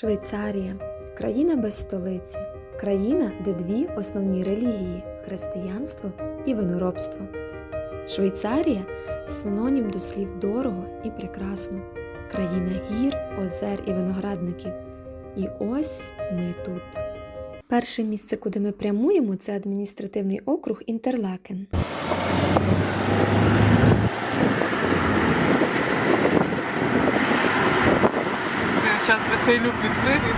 Швейцарія країна без столиці, країна, де дві основні релігії християнство і виноробство. Швейцарія синонім до слів дорого і прекрасно, країна гір, озер і виноградників. І ось ми тут. Перше місце, куди ми прямуємо, це адміністративний округ Інтерлакен. Зараз би цей люк відкрити.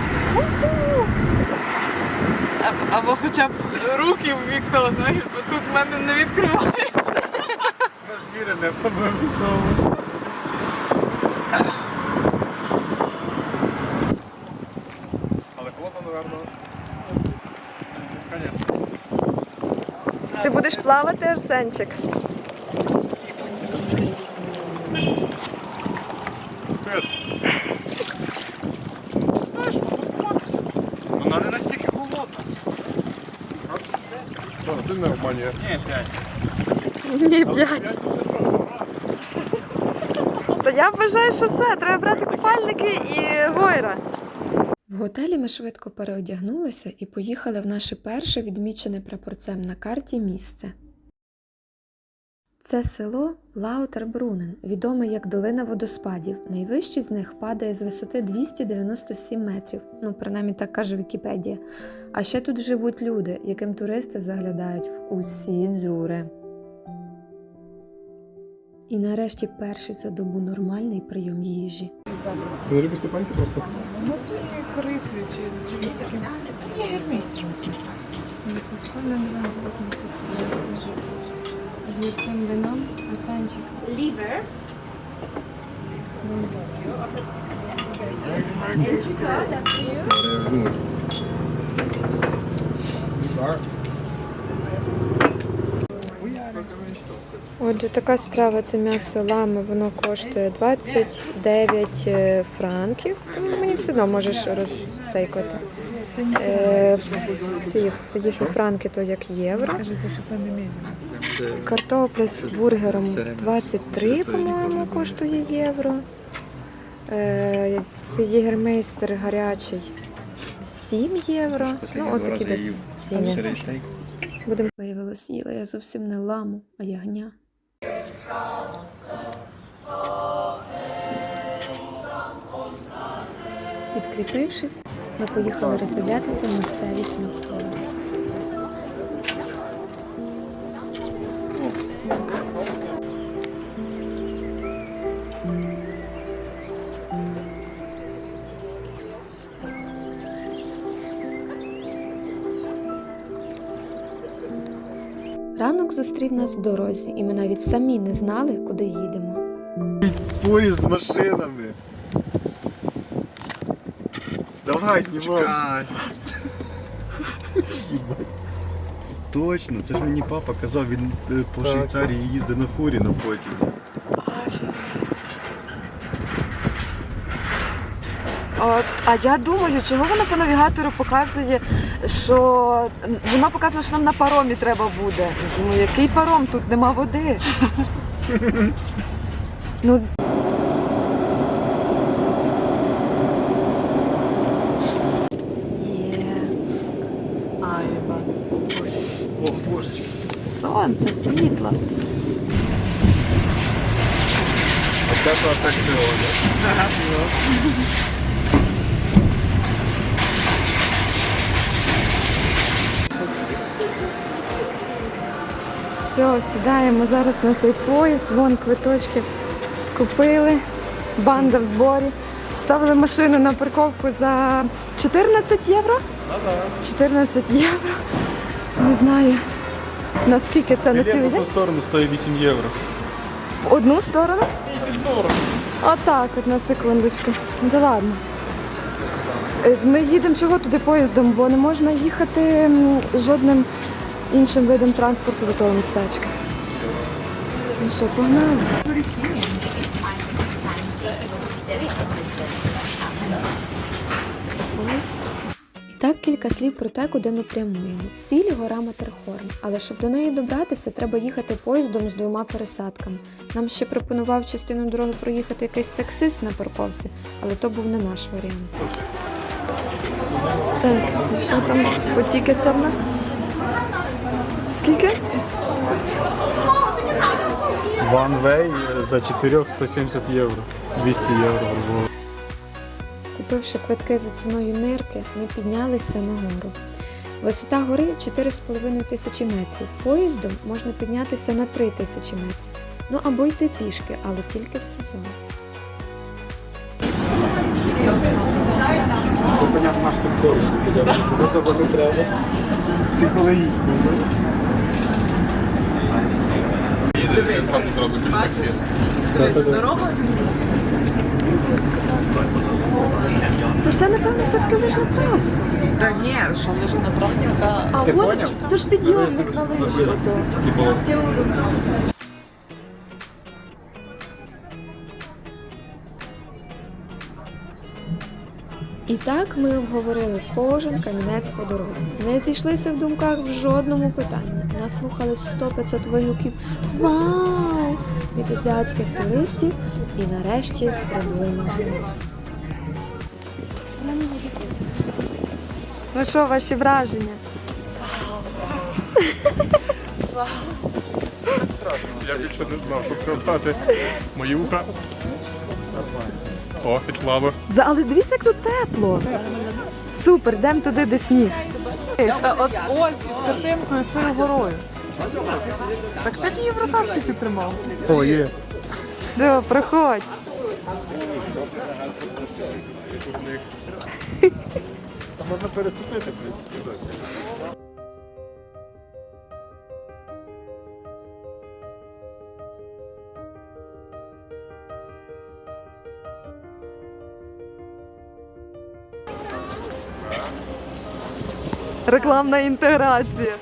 Або хоча б руки в вікно, знаєш, бо тут в мене не відкривається. Наш віри не помилково. Але холодно, наверно. Конечно. Ти будеш плавати, Арсенчик? Привет. Ти знаєш, можна купатися. Вона не настільки холодна. Що, ти не обманюєш? Ні, п'ять. Ні, п'ять. То я вважаю, що все, треба брати купальники і гойра. В готелі ми швидко переодягнулися і поїхали в наше перше відмічене прапорцем на карті місце. Це село Лаутербрунен, відоме як Долина водоспадів. Найвищий з них падає з висоти 297 метрів. Ну, принаймні так каже Вікіпедія. А ще тут живуть люди, яким туристи заглядають в усі дзюри. І нарешті перший за добу нормальний прийом їжі. Ви не любите паньки просто? Ну, корицею чи чимось таким. Це. Гірким вином, Арсенчик. liver. Отже, така страва це м'ясо лами, воно коштує 29 е, франків. Тому мені все одно можеш розцейкати. Е, ці їхні франки то як євро. Кажеться, що це не медіум. Картопля з бургером 23, по-моєму, коштує євро. Е, Це єгермейстер гарячий 7 євро. Ну, от такі десь ціни. Будемо Виявилось, їла я зовсім не ламу, а ягня. Підкріпившись, ми поїхали роздивлятися місцевість навколо. Зустрів нас в дорозі, і ми навіть самі не знали, куди їдемо. Поїзд з машинами. Давай, знімай. Точно, це ж мені папа казав, він е, по Швейцарії їздить на фурі на потязі. От, а я думаю, чого вона по навігатору показує, що вона показує, що нам на паромі треба буде. Я думаю, який паром? Тут нема води. ну. Ох, божечки. сонце, світло. Оце то Все, сідаємо зараз на цей поїзд, вон квиточки купили, банда в зборі. Ставили машину на парковку за 14 євро. 14 євро. Не знаю, наскільки це на цілий Білет в одну сторону стоїть 8 євро. В одну сторону? 10-40. Отак, от на секундочку. Ну да ладно. Е, Ми їдемо чого туди поїздом, бо не можна їхати жодним іншим видом транспорту до того містечка. Ну що, погнали? І так кілька слів про те, куди ми прямуємо. Ціль гора Матерхорн, але щоб до неї добратися, треба їхати поїздом з двома пересадками. Нам ще пропонував частину дороги проїхати якийсь таксист на парковці, але то був не наш варіант. Так, і що там по тікетсам в нас? Скільки? One way за 4 170 євро. 200 євро. Купивши квитки за ціною нирки, ми піднялися на гору. Висота гори 4,5 тисячі метрів. Поїздом можна піднятися на 3 тисячі метрів. Ну або йти пішки, але тільки в сезон. Зупиняв наш тут. Особо не треба. Психологічно. Дивись. Бачиш? Дивись, дорога. Та це, напевно, все-таки лижна траса. Та ні, що лижна на трасі, яка А Ти от то ж підйомник на лижі. ото. І так ми обговорили кожен камінець по дорозі. Не зійшлися в думках в жодному питанні. Нас слухали 100-500 вигуків Вау! від азіатських туристів і нарешті прибули на гору. Ну що, ваші враження? Я більше не знав, що сказати. Мої вуха. О, підклало. За- Але дивіться, як тут тепло. Супер, йдемо туди, де сніг. Та от ось із картинкою з цією горою. Так ти ж її в руках тільки тримав. О, є. Все, проходь. Можна переступити, в принципі. Рекламна інтеграція.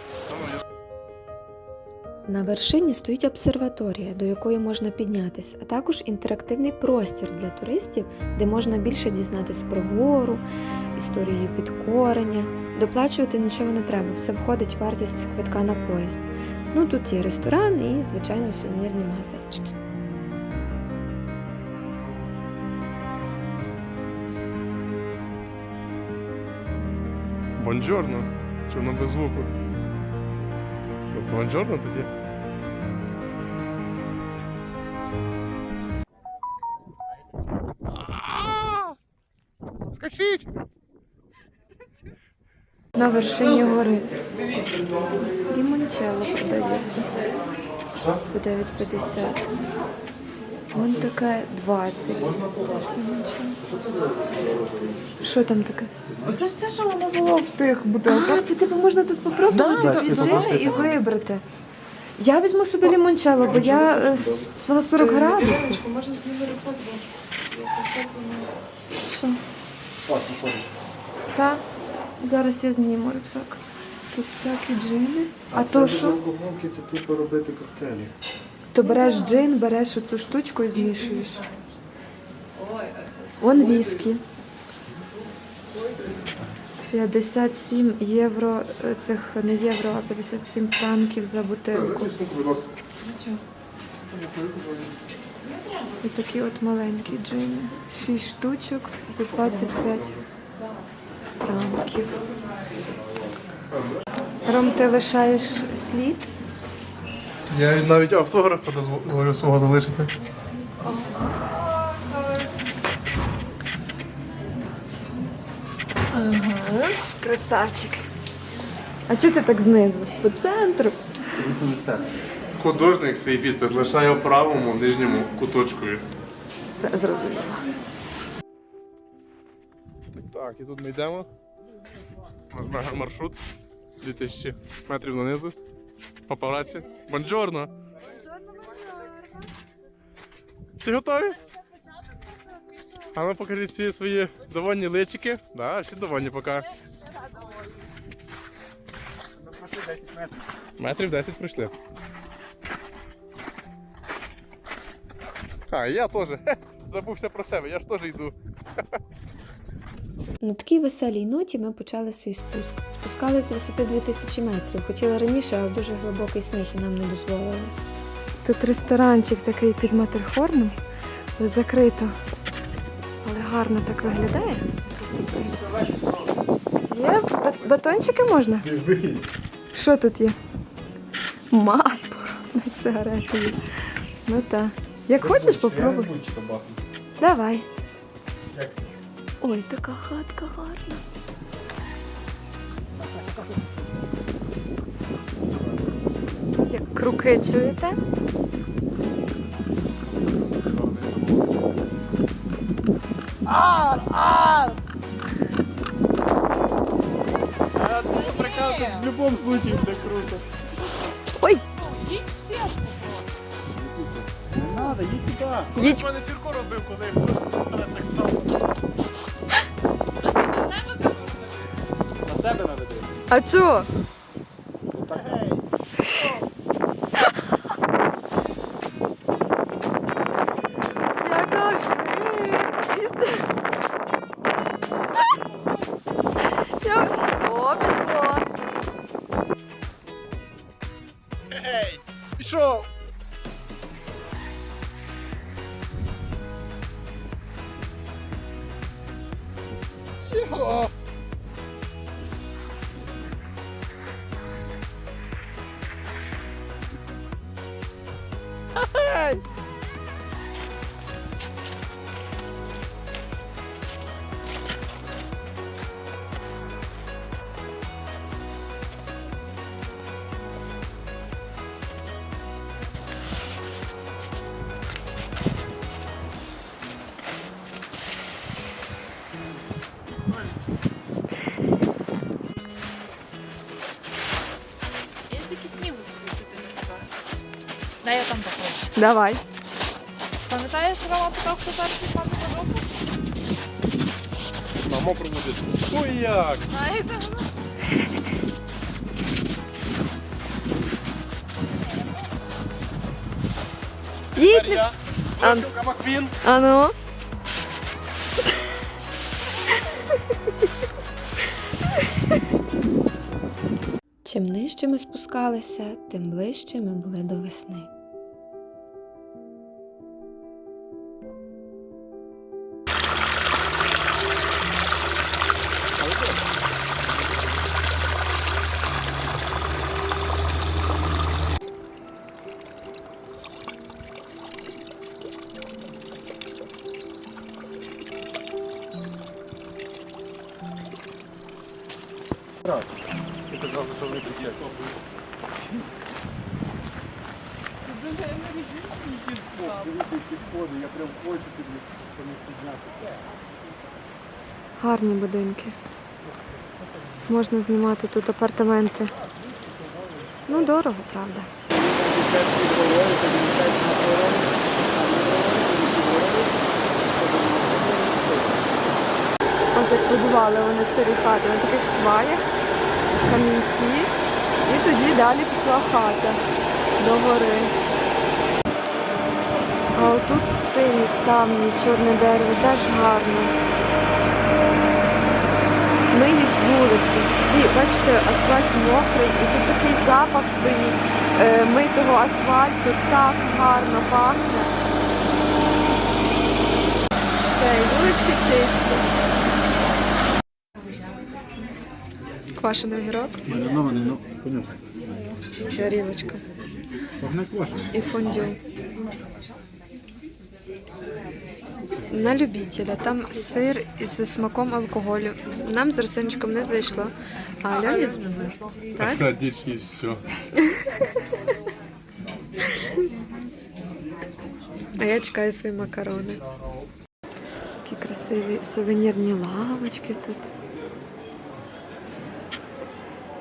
На вершині стоїть обсерваторія, до якої можна піднятися, а також інтерактивний простір для туристів, де можна більше дізнатись про гору, історію її підкорення. Доплачувати нічого не треба, все входить в вартість квитка на поїзд. Ну тут є ресторан і, звичайно, сувенірні магазинчики. Бонджорно. Чи воно без звуку? Тут бонджорно тоді. Скачіть! На вершині гори. Лімончелло продається. По 9,50. Вон таке 20. Що там таке? Це ж це, що воно було в тих бутилках. А, це типу можна тут попробувати Да, да, і вибрати. Я візьму собі лімончелло, бо я е, с- воно 40 градусів. Може зніми рюкзак, Що? Так, зараз я зніму рюкзак. Тут всякі джини. А, то що? Це тупо робити коктейлі. То береш джин, береш оцю штучку і змішуєш. Вон віскі. 57 євро, е, цих не євро, а 57 франків за бутилку. І такі от маленькі джини. 6 штучок за 25 франків. Ром, ти лишаєш слід? Я навіть автограф дозволю свого залишити. Ага. Красавчик. А чого ти так знизу? По центру. Художник свій підпис лишає в правому нижньому куточкові. Все зрозуміло. Так, і тут ми йдемо. Маршрут 2000 метрів донизу. Папараці. Бонджорно! Всі готові? А ну покажіть всі свої довольні личики. Да, всі довольні поки. Метрів 10 пройшли. А, я теж. Забувся про себе, я ж теж йду. На такій веселій ноті ми почали свій спуск. Спускались з висоти 2000 метрів. Хотіли раніше, але дуже глибокий сніг і нам не дозволили. Тут ресторанчик такий під Матерхорном, але закрито. Але гарно так виглядає. Є батончики можна? Дивись. Що тут є? Мальборо, навіть сигарети. Ну так. Як хочеш, попробуй. Давай. Ой, така хатка гарна. Як круки чуєте? В будь-якому случае буде круто. Ой, Не треба, їдь туди. Їдь. Мене Сірко робив, коли так само. а чого? Яка швидкість! Я... О, пішло! Ей! Пішов! Його! Давай. Пам'ятаєш, Рома питав, хто перший пан на руку? Мамо проводити. Ой як! Знаєте? Їдь! Я. Блискавка Маквін. А ну? Чим нижче ми спускалися, тим ближче ми були до весни. Гарні будинки. Можна знімати тут апартаменти. Ну, дорого, правда. Ось як будували вони старі хати на таких сваях, камінці. І тоді далі пішла хата до гори. А отут сині ставні, чорне дерево, теж гарно. Миють вулиці. Всі, бачите, асфальт мокрий, і тут такий запах стоїть е, митого асфальту, так гарно пахне. Все, і вулички чисті. Квашений огірок, Маринований, ну, понятно. горілочка Погнать ваша. і фондю. На любителя. Там сир зі смаком алкоголю. Нам з Арсенчиком не зайшло. А Альоні... з- Так? Діч все. А я чекаю свої макарони. Такі красиві сувенірні лавочки тут.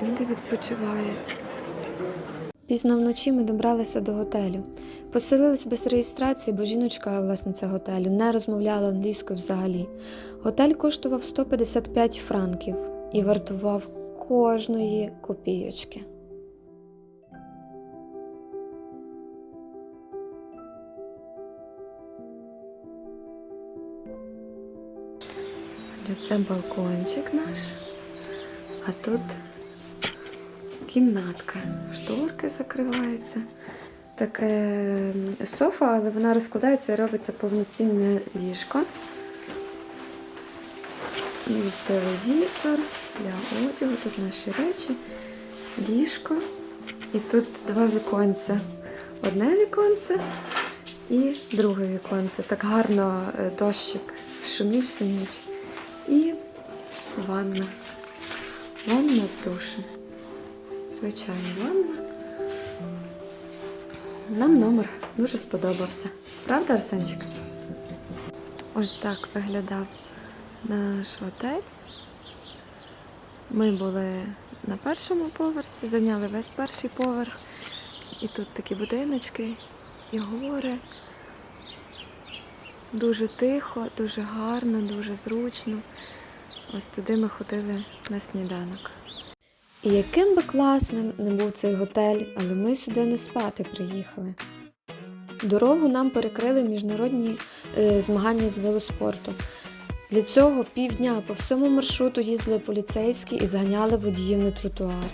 Люди відпочивають. Пізно вночі ми добралися до готелю. Поселились без реєстрації, бо жіночка, власниця готелю, не розмовляла англійською взагалі. Готель коштував 155 франків і вартував кожної копійочки. Це балкончик наш. А тут кімнатка. Шторки закриваються. Таке софа, але вона розкладається і робиться повноцінне ліжко. Телевізор для одягу, тут наші речі, ліжко. І тут два віконця. Одне віконце і друге віконце. Так гарно е, дощик шумів всю ніч. І ванна. Ванна з душем. Звичайна ванна. Нам номер дуже сподобався. Правда, Арсенчик? Ось так виглядав наш готель. Ми були на першому поверсі, зайняли весь перший поверх. І тут такі будиночки, і гори. Дуже тихо, дуже гарно, дуже зручно. Ось туди ми ходили на сніданок. І яким би класним не був цей готель, але ми сюди не спати приїхали. Дорогу нам перекрили міжнародні е, змагання з велоспорту. Для цього півдня по всьому маршруту їздили поліцейські і зганяли водіїв на тротуари.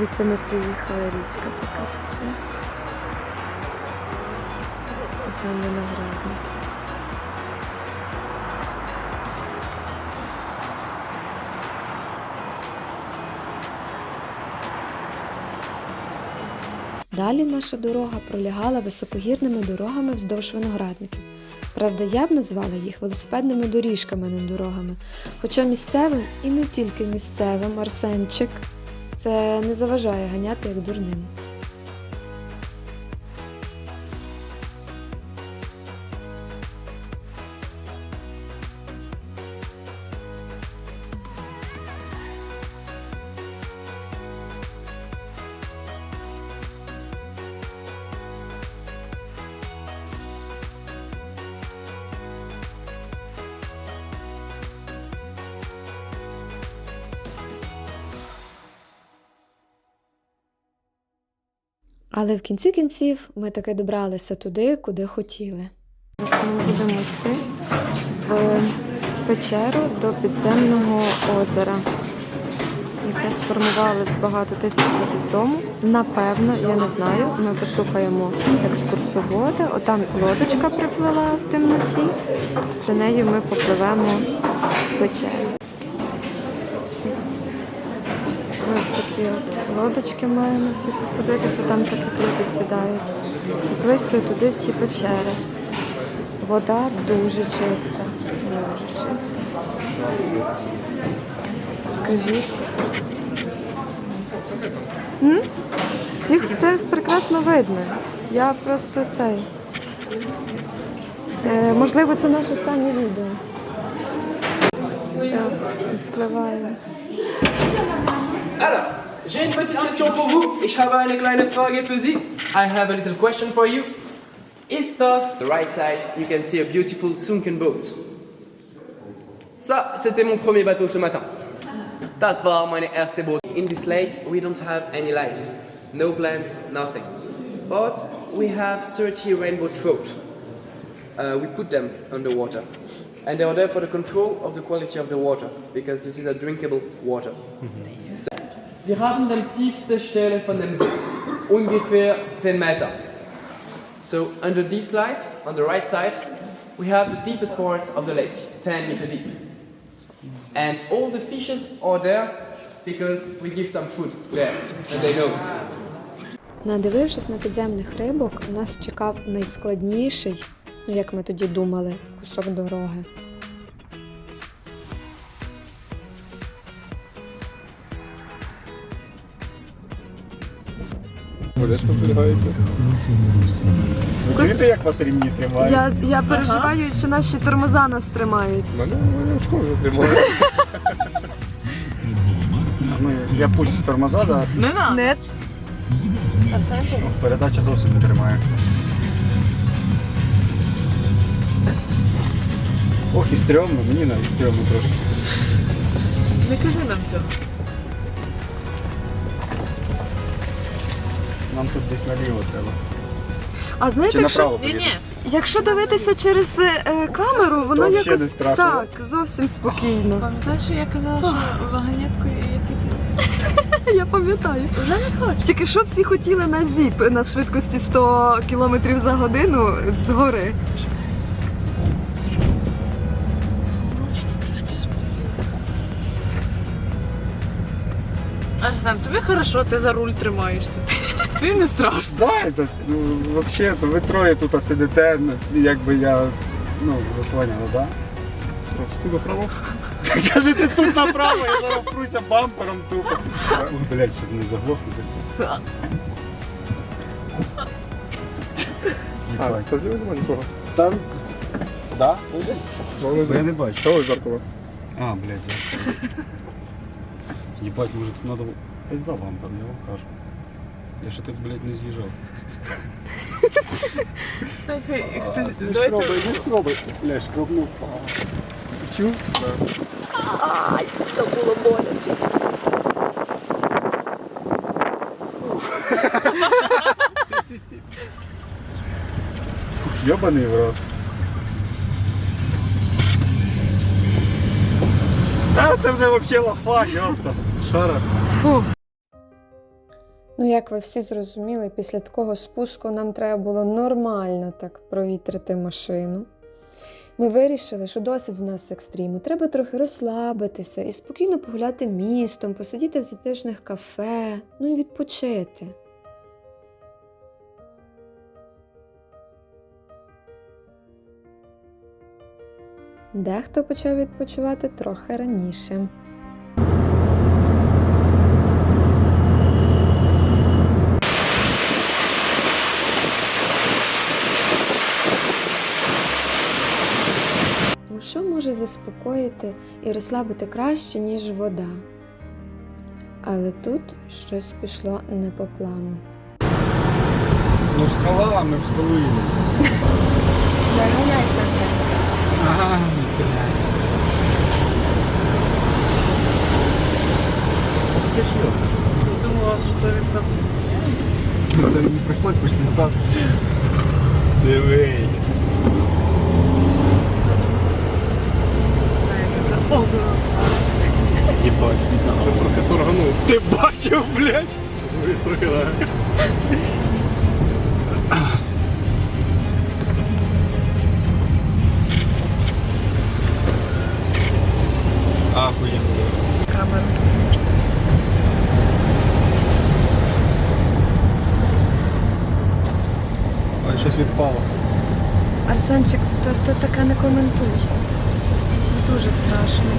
Звідси ми приїхали, річка така тече. Там виноградник. Далі наша дорога пролягала високогірними дорогами вздовж виноградників. Правда, я б назвала їх велосипедними доріжками, а не дорогами. Хоча місцевим і не тільки місцевим Арсенчик це не заважає ганяти як дурним. Але в кінці кінців ми таки добралися туди, куди хотіли. Ми будемо йти в печеру до підземного озера, яке сформувалось багато тисяч років тому. Напевно, я не знаю. Ми послухаємо екскурсовода. Отам лодочка приплила в темноті. За нею ми попливемо в печеру. Ось такі от лодочки маємо всі посадитися, там так як люди сідають. Плисти туди в ці печери. Вода дуже чиста. Дуже чиста. Скажіть. М? Всіх все прекрасно видно. Я просто цей. Е, можливо, це наше останнє відео. Все, відпливаємо. Alors, j'ai une petite question pour vous. Ich habe eine kleine Frage für Sie. I have a little question for you. Is das the right side? You can see a beautiful sunken boat. Ça, c'était mon premier bateau ce matin. Das war meine erste Boot. In this lake, we don't have any life. No plant, nothing. But we have 30 rainbow trout. Uh, we put them underwater. And they are there for the control of the quality of the water, because this is a drinkable water. Wir haben die tiefste Stelle von dem See, ungefähr 10 Meter. So under this light, on the right side, we have the deepest part of the lake, 10 meter deep. And all the fishes are there because we give some food there, and they know it. Надивившись на підземних рибок, нас чекав найскладніший, ну як ми тоді думали, кусок дороги. Чуєте, як вас рівні тримають? Я, я переживаю, що наші тормоза нас тримають. Мене мене школу тримає. Ну, я пущу тормоза, да, Не на. Не передача зовсім не тримає. Ох, і стрьомно, мені навіть стрьомно трошки. Не кажи нам цього. Нам тут десь наліво треба. А знаєте, Чи якщо, направо Ні, поїдемо? ні. якщо дивитися через е, камеру, воно То взагалі якось страшно, так, зовсім спокійно. Пам'ятаєш, що я казала, що вагонеткою я хотіла? Я пам'ятаю. Тільки що всі хотіли на зіп на швидкості 100 км за годину згори. Арсен, тобі хорошо, ти за руль тримаєшся. Ти не страшно. Да, це, ну, взагалі, то ви троє тут сидите, ну, якби я, ну, ви поняли, да? Тут направо. Кажете, тут направо, я зараз впруся бампером тупо. Ой, Блядь, щоб не заглохнути. А, та зліва немає нікого. Та, да? Бо Я не бачу. Ось зеркало. А, блядь, зеркало. Єбать, може тут надо... Ось да бампер, я вам кажу. Я ще так, блядь, не з'їжджав. Слухай, давайте не скробай. Блядь, шкробнув. Чув? Ай, то було боляче. Йобаний в рот. Та це вже взагалі лафа, йопта. Шара. Ну, як ви всі зрозуміли, після такого спуску нам треба було нормально так провітрити машину. Ми вирішили, що досить з нас екстриму. Треба трохи розслабитися і спокійно погуляти містом, посидіти в затишних кафе, ну і відпочити. Дехто почав відпочивати трохи раніше. Ну, що може заспокоїти і розслабити краще, ніж вода? Але тут щось пішло не по плану. Ну скала, а ми в скалу їдемо. Не з ним. Ага, блядь. Ти що? думала, що то він там Ну, то не прийшлось почти стати. Диви. Єбать, бідна. Трохи торганув. Ти бачив, блядь? Ой, Трохи да. Ахуєнно. Камеру. Ой, щось відпало. Арсенчик, та, та таке не коментуй. Дуже страшно.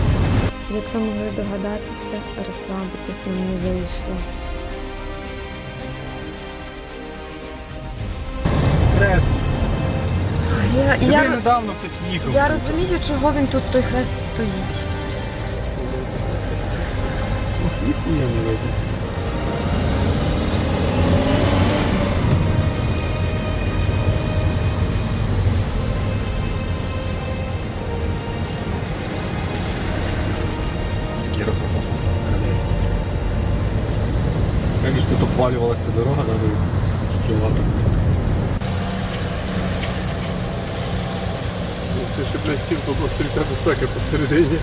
Як ви могли догадатися, розслабитись нам не вийшло. Хрест. Я, я, недавно хтось їхав. я розумію, чого він тут той хрест стоїть. Ніхуя не видно. Посередині.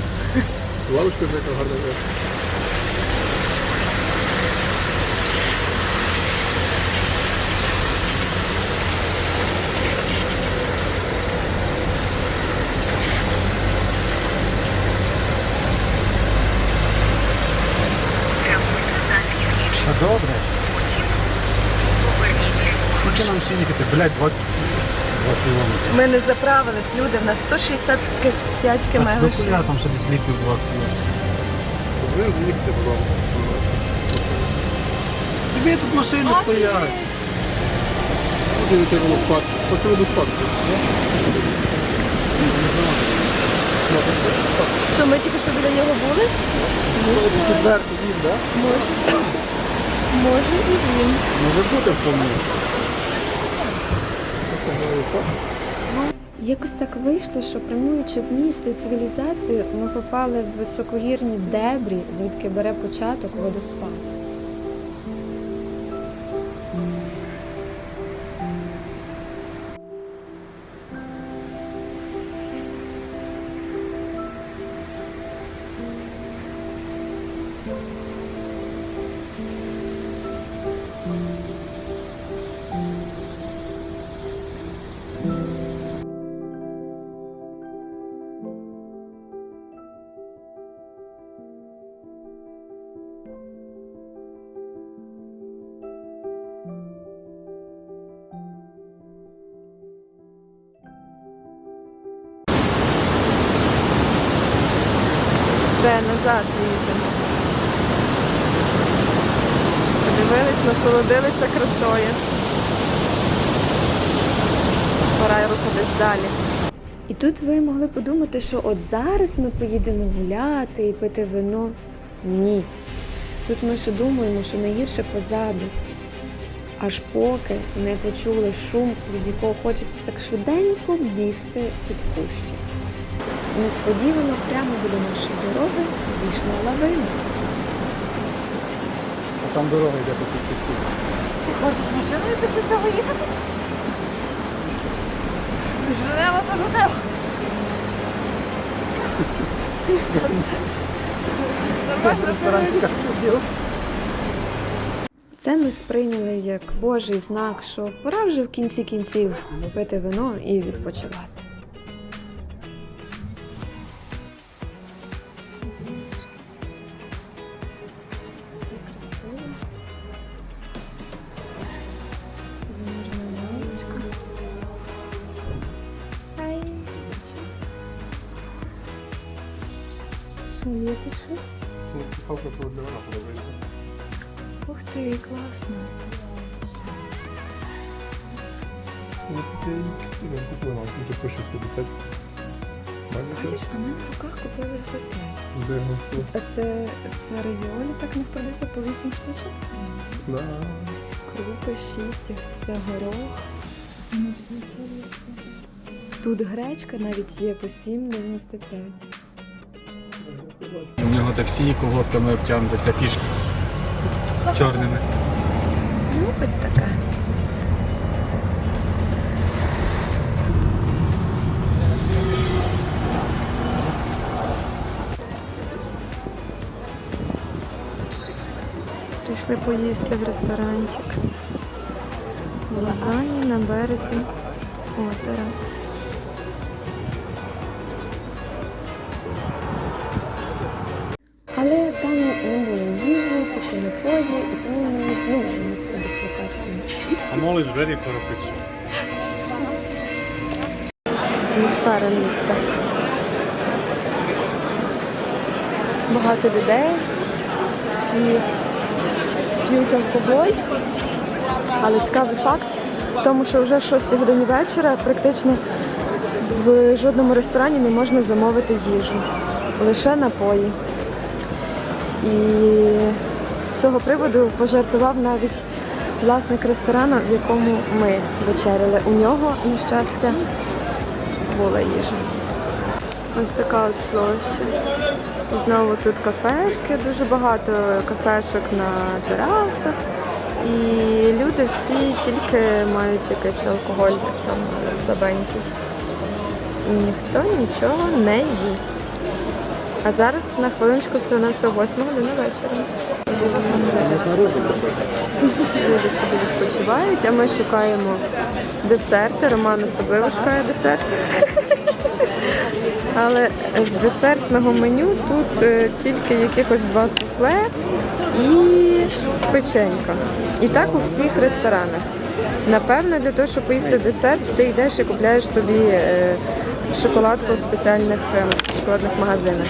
Лавочка така гарна. добре. Скільки нам ще їхати? Блядь, два, два кілометри. Ми не заправились, люди, в нас 165 км Ну, лише. хуя, там ще десь літрів 20 є. Блин, заїхати додому. Тобі тут машини стоять. Куди ти було спати? Оце буду спати. Що, ми тільки що біля нього були? Зверху він, так? Може. Може і він. Може бути в тому. Якось так вийшло, що прямуючи в місто і цивілізацію, ми попали в високогірні дебрі, звідки бере початок водоспад. Тут ви могли подумати, що от зараз ми поїдемо гуляти і пити вино. Ні. Тут ми ще думаємо, що найгірше позаду. Аж поки не почули шум, від якого хочеться так швиденько бігти під кущик. Несподівано прямо біля нашої дороги вийшла лавина. А там дорога йде по піску. Ти хочеш машиною після цього їхати? Женева то Женева. Це ми сприйняли як Божий знак, що пора вже в кінці кінців пити вино і відпочивати. Ну, палка для вона подобається. Ух ти, класно. Ну, ціни купили нам, ну, типу 650. Маленьке, а ми в руках купили за 5. А це, це райолі так не продається по 8 штучок? Да. Крупи 6, це горох. Тут гречка навіть є по 7,95. Нього таксі колодками обтягнута фішка. Чорними. Любить таке. Прийшли поїсти в ресторанчик. Лазані на березі озера. Тільки і тому ми змінили місце дислокації. I'm always ready for a picture. Атмосфера міста. Багато людей. Всі п'ють алкоголь. Але цікавий факт в тому, що вже о 6 годині вечора практично в жодному ресторані не можна замовити їжу. Лише напої. І з цього приводу пожартував навіть власник ресторану, в якому ми вечеряли. У нього, на щастя, була їжа. Ось така от площа. Знову тут кафешки, дуже багато кафешок на терасах. І люди всі тільки мають якийсь алкоголь там слабенький. І ніхто нічого не їсть. А зараз на хвилиночку все на 8 година вечора. Люди собі відпочивають, а ми шукаємо десерти. Роман особливо шукає десерт. Але з десертного меню тут е, тільки якихось два суфле і печенька. І так у всіх ресторанах. Напевно, для того, щоб поїсти десерт, ти йдеш і купляєш собі е, шоколадку в спеціальних е, шоколадних магазинах.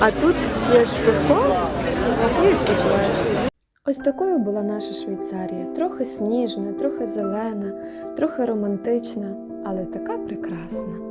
А тут п'єш пивко і відпочиваєш. Ось такою була наша Швейцарія. Трохи сніжна, трохи зелена, трохи романтична, але така прекрасна.